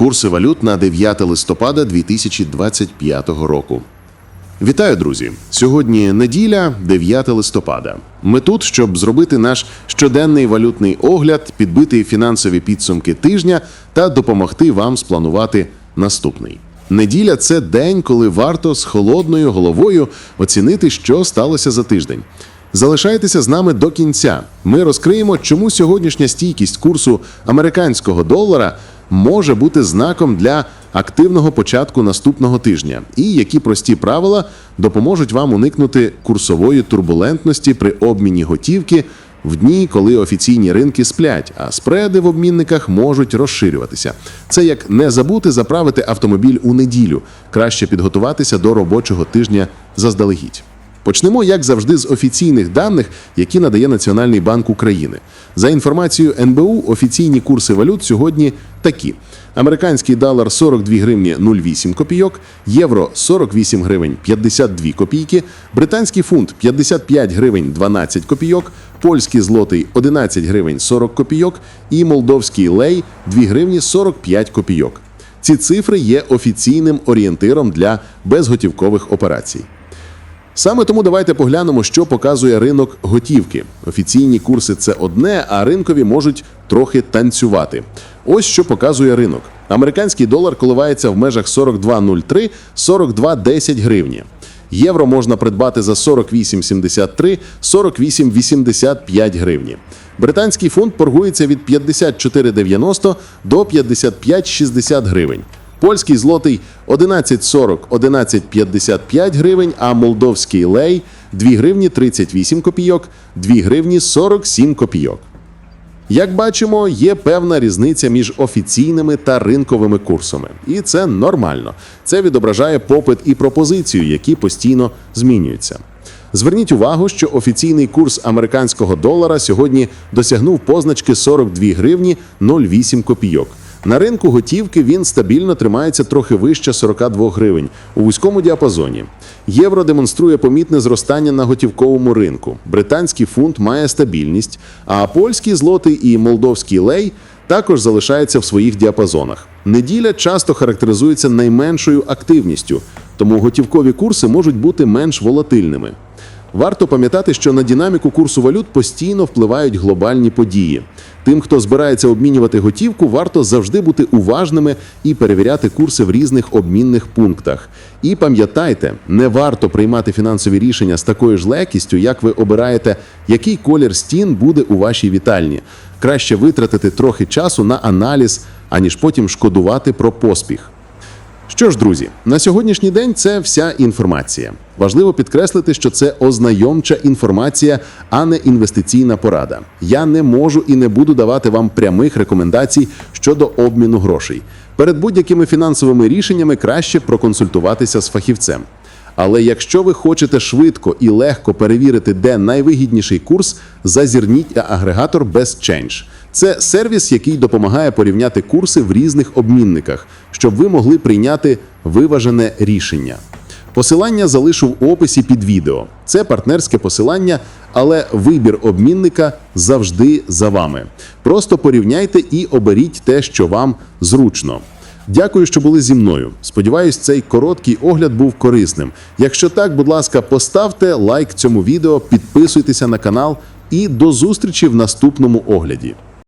Курси валют на 9 листопада 2025 року. Вітаю, друзі! Сьогодні неділя, 9 листопада. Ми тут, щоб зробити наш щоденний валютний огляд, підбити фінансові підсумки тижня та допомогти вам спланувати наступний. Неділя це день, коли варто з холодною головою оцінити, що сталося за тиждень. Залишайтеся з нами до кінця. Ми розкриємо, чому сьогоднішня стійкість курсу американського долара може бути знаком для активного початку наступного тижня, і які прості правила допоможуть вам уникнути курсової турбулентності при обміні готівки в дні, коли офіційні ринки сплять, а спреди в обмінниках можуть розширюватися. Це як не забути заправити автомобіль у неділю, краще підготуватися до робочого тижня заздалегідь. Почнемо, як завжди, з офіційних даних, які надає Національний банк України. За інформацією НБУ, офіційні курси валют сьогодні такі: американський долар 42 гривні 08 копійок, євро 48 гривень 52 копійки, британський фунт 55 гривень 12 копійок, польський злотий 11 гривень 40 копійок і молдовський лей 2 гривні 45 копійок. Ці цифри є офіційним орієнтиром для безготівкових операцій. Саме тому давайте поглянемо, що показує ринок готівки. Офіційні курси це одне, а ринкові можуть трохи танцювати. Ось що показує ринок. Американський долар коливається в межах 42,03 42,10 гривні. Євро можна придбати за 48,73 48,85 гривні. Британський фунт торгується від 54,90 до 55,60 гривень. Польський злотий 11,40 11,55 гривень, а молдовський лей 2 гривні 38 копійок, 2 гривні 47 копійок. Як бачимо, є певна різниця між офіційними та ринковими курсами, і це нормально. Це відображає попит і пропозицію, які постійно змінюються. Зверніть увагу, що офіційний курс американського долара сьогодні досягнув позначки 42 гривні 08 копійок. На ринку готівки він стабільно тримається трохи вище 42 гривень у вузькому діапазоні. Євро демонструє помітне зростання на готівковому ринку. Британський фунт має стабільність, а польський злотий і молдовський лей також залишаються в своїх діапазонах. Неділя часто характеризується найменшою активністю, тому готівкові курси можуть бути менш волатильними. Варто пам'ятати, що на динаміку курсу валют постійно впливають глобальні події. Тим, хто збирається обмінювати готівку, варто завжди бути уважними і перевіряти курси в різних обмінних пунктах. І пам'ятайте, не варто приймати фінансові рішення з такою ж легкістю, як ви обираєте, який колір стін буде у вашій вітальні. Краще витратити трохи часу на аналіз, аніж потім шкодувати про поспіх. Що ж, друзі, на сьогоднішній день це вся інформація. Важливо підкреслити, що це ознайомча інформація, а не інвестиційна порада. Я не можу і не буду давати вам прямих рекомендацій щодо обміну грошей. Перед будь-якими фінансовими рішеннями краще проконсультуватися з фахівцем. Але якщо ви хочете швидко і легко перевірити, де найвигідніший курс, зазірніть агрегатор BestChange. Це сервіс, який допомагає порівняти курси в різних обмінниках, щоб ви могли прийняти виважене рішення. Посилання залишу в описі під відео. Це партнерське посилання, але вибір обмінника завжди за вами. Просто порівняйте і оберіть те, що вам зручно. Дякую, що були зі мною. Сподіваюсь, цей короткий огляд був корисним. Якщо так, будь ласка, поставте лайк цьому відео, підписуйтеся на канал і до зустрічі в наступному огляді.